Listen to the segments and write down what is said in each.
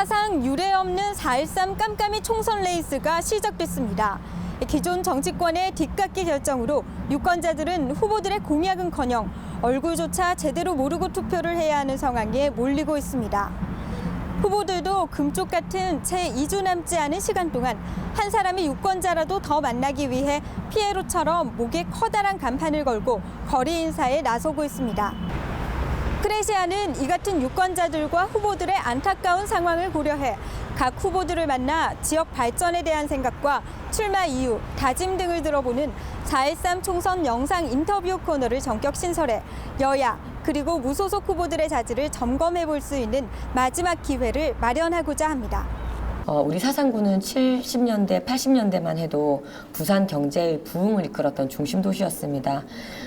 사상 유례 없는 4.13 깜깜이 총선 레이스가 시작됐습니다. 기존 정치권의 뒷깎이 결정으로 유권자들은 후보들의 공약은커녕 얼굴조차 제대로 모르고 투표를 해야 하는 상황에 몰리고 있습니다. 후보들도 금쪽 같은 채 2주 남지 않은 시간 동안 한 사람이 유권자라도 더 만나기 위해 피에로처럼 목에 커다란 간판을 걸고 거리 인사에 나서고 있습니다. 크레시아는 이 같은 유권자들과 후보들의 안타까운 상황을 고려해 각 후보들을 만나 지역 발전에 대한 생각과 출마 이유, 다짐 등을 들어보는 4.13 총선 영상 인터뷰 코너를 전격 신설해 여야 그리고 무소속 후보들의 자질을 점검해 볼 수 있는 마지막 기회를 마련하고자 합니다. 어, 우리 사상구는 70년대, 80년대만 해도 부산 경제의 부흥을 이끌었던 중심 도시였습니다.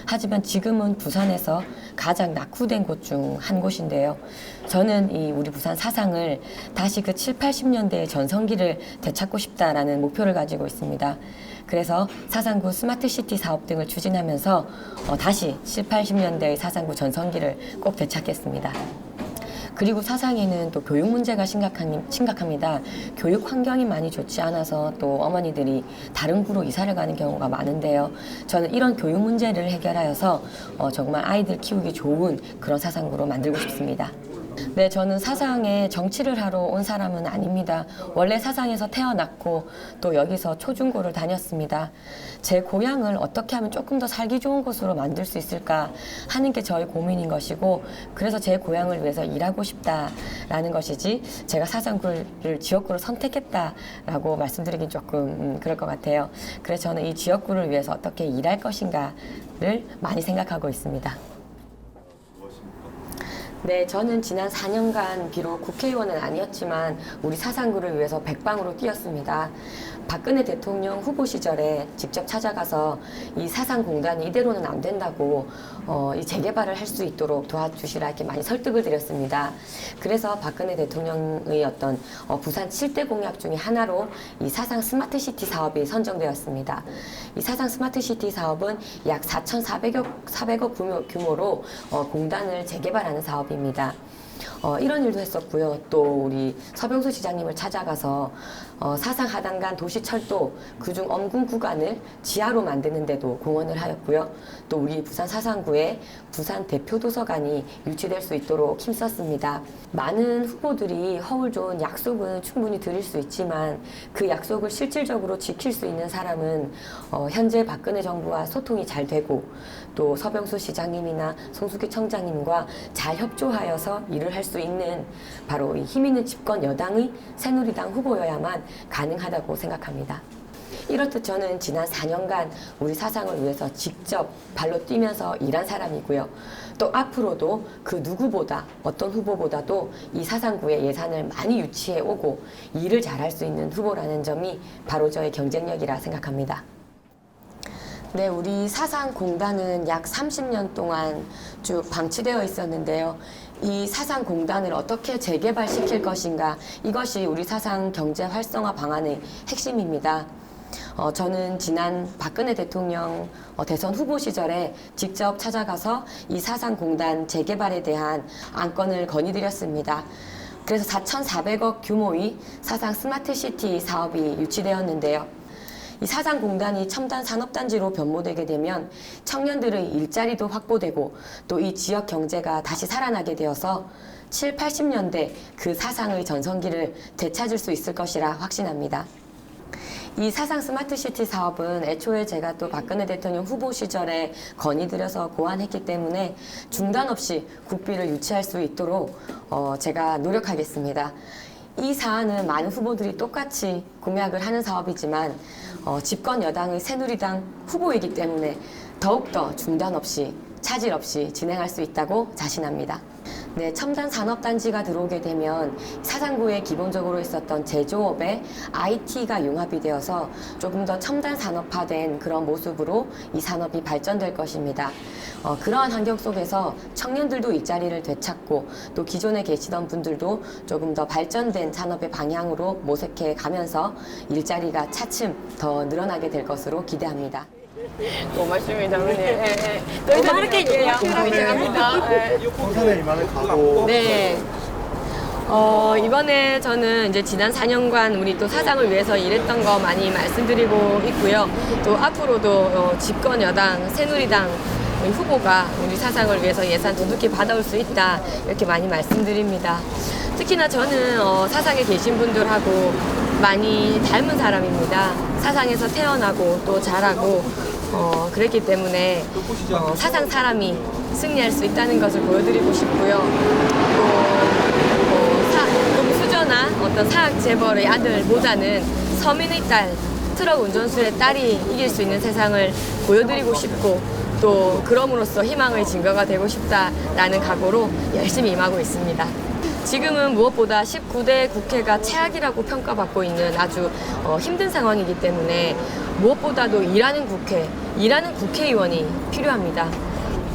하지만 지금은 부산에서 가장 낙후된 곳 중 한 곳인데요. 저는 이 우리 부산 사상을 다시 그 7, 80년대의 전성기를 되찾고 싶다라는 목표를 가지고 있습니다. 그래서 사상구 스마트시티 사업 등을 추진하면서 어, 다시 7, 80년대의 사상구 전성기를 꼭 되찾겠습니다. 그리고 사상에는 또 교육 문제가 심각한, 심각합니다. 교육 환경이 많이 좋지 않아서 또 어머니들이 다른 구로 이사를 가는 경우가 많은데요. 저는 이런 교육 문제를 해결하여서 어, 정말 아이들 키우기 좋은 그런 사상구로 만들고 싶습니다. 네, 저는 사상에 정치를 하러 온 사람은 아닙니다. 원래 사상에서 태어났고 또 여기서 초중고를 다녔습니다. 제 고향을 어떻게 하면 조금 더 살기 좋은 곳으로 만들 수 있을까 하는 게 저의 고민인 것이고 그래서 제 고향을 위해서 일하고 싶다라는 것이지 제가 사상구를 지역구로 선택했다라고 말씀드리긴 조금 음, 그럴 것 같아요. 그래서 저는 이 지역구를 위해서 어떻게 일할 것인가를 많이 생각하고 있습니다. 네, 저는 지난 4년간 비록 국회의원은 아니었지만 우리 사상구를 위해서 백방으로 뛰었습니다. 박근혜 대통령 후보 시절에 직접 찾아가서 이 사상공단이 이대로는 안 된다고 어, 이 재개발을 할 수 있도록 도와주시라 이렇게 많이 설득을 드렸습니다. 그래서 박근혜 대통령의 어떤 어, 부산 7대 공약 중에 하나로 이 사상 스마트시티 사업이 선정되었습니다. 이 사상 스마트시티 사업은 약 4,400억 400억 규모, 규모로 어, 공단을 재개발하는 사업 입니다. 어, 이런 일도 했었고요. 또 우리 서병수 시장님을 찾아가서 어, 사상 하단간 도시철도 그중 엄군 구간을 지하로 만드는데도 공헌을 하였고요. 또 우리 부산 사상구에 부산 대표 도서관이 유치될 수 있도록 힘썼습니다. 많은 후보들이 허울 좋은 약속은 충분히 드릴 수 있지만 그 약속을 실질적으로 지킬 수 있는 사람은 어, 현재 박근혜 정부와 소통이 잘 되고 또 서병수 시장님이나 송숙희 청장님과 잘 협조하여서 일을 할 수 있는 바로 이 힘 있는 집권 여당의 새누리당 후보여야만 가능하다고 생각합니다. 이렇듯 저는 지난 4년간 우리 사상을 위해서 직접 발로 뛰면서 일한 사람이고요. 또 앞으로도 그 누구보다 어떤 후보보다도 이 사상구에 예산을 많이 유치해 오고 일을 잘할 수 있는 후보라는 점이 바로 저의 경쟁력이라 생각합니다. 네, 우리 사상공단은 약 30년 동안 쭉 방치되어 있었는데요. 이 사상공단을 어떻게 재개발시킬 것인가, 이것이 우리 사상 경제 활성화 방안의 핵심입니다. 어, 저는 지난 박근혜 대통령 어, 대선 후보 시절에 직접 찾아가서 이 사상공단 재개발에 대한 안건을 건의드렸습니다. 그래서 4,400억 규모의 사상 스마트시티 사업이 유치되었는데요. 이 사상공단이 첨단 산업단지로 변모되게 되면 청년들의 일자리도 확보되고 또 이 지역 경제가 다시 살아나게 되어서 7, 80년대 그 사상의 전성기를 되찾을 수 있을 것이라 확신합니다. 이 사상 스마트 시티 사업은 애초에 제가 또 박근혜 대통령 후보 시절에 건의드려서 고안했기 때문에 중단 없이 국비를 유치할 수 있도록 어, 제가 노력하겠습니다. 이 사안은 많은 후보들이 똑같이 공약을 하는 사업이지만 어, 집권 여당의 새누리당 후보이기 때문에 더욱더 중단 없이 차질 없이 진행할 수 있다고 자신합니다. 네, 첨단 산업단지가 들어오게 되면 사상구에 기본적으로 있었던 제조업에 IT가 융합이 되어서 조금 더 첨단 산업화된 그런 모습으로 이 산업이 발전될 것입니다. 어, 그러한 환경 속에서 청년들도 일자리를 되찾고 또 기존에 계시던 분들도 조금 더 발전된 산업의 방향으로 모색해 가면서 일자리가 차츰 더 늘어나게 될 것으로 기대합니다. 고맙습니다, 어머니. 예, 예. 또 이렇게 얘기해요. 감사합니다. 예. 홍산에 이만을 가고 네. 어, 이번에 저는 이제 지난 4년간 우리 또 사장을 위해서 일했던 거 많이 말씀드리고 있고요. 또 앞으로도 어, 집권 여당, 새누리당 우리 후보가 우리 사상을 위해서 예산 두둑히 받아올 수 있다. 이렇게 많이 말씀드립니다. 특히나 저는 어, 사상에 계신 분들하고 많이 닮은 사람입니다. 사상에서 태어나고 또 자라고 어, 그랬기 때문에 어, 사상 사람이 승리할 수 있다는 것을 보여드리고 싶고요. 또 어, 사, 금수저나 어떤 사학 재벌의 아들보다는 서민의 딸, 트럭 운전수의 딸이 이길 수 있는 세상을 보여드리고 싶고 또 그럼으로써 희망의 증거가 되고 싶다라는 각오로 열심히 임하고 있습니다. 지금은 무엇보다 19대 국회가 최악이라고 평가받고 있는 아주 어, 힘든 상황이기 때문에 무엇보다도 일하는 국회, 일하는 국회의원이 필요합니다.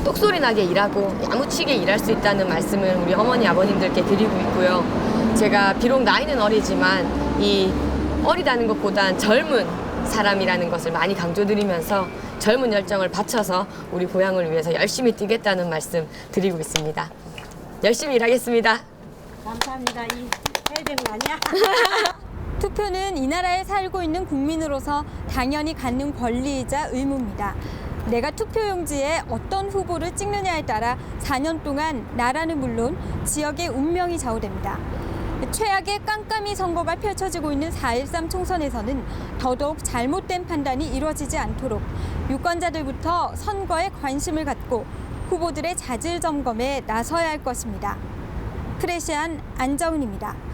똑소리 나게 일하고 야무치게 일할 수 있다는 말씀을 우리 어머니 아버님들께 드리고 있고요. 제가 비록 나이는 어리지만 이 어리다는 것보단 젊은 사람이라는 것을 많이 강조드리면서 젊은 열정을 바쳐서 우리 고향을 위해서 열심히 뛰겠다는 말씀 드리고 있습니다. 열심히 일하겠습니다. 감사합니다. 이 해야 되는 거 아니야? 투표는 이 나라에 살고 있는 국민으로서 당연히 갖는 권리이자 의무입니다. 내가 투표용지에 어떤 후보를 찍느냐에 따라 4년 동안 나라는 물론 지역의 운명이 좌우됩니다. 최악의 깜깜이 선거가 펼쳐지고 있는 4.13 총선에서는 더더욱 잘못된 판단이 이루어지지 않도록 유권자들부터 선거에 관심을 갖고 후보들의 자질 점검에 나서야 할 것입니다. 프레시안 안정은입니다.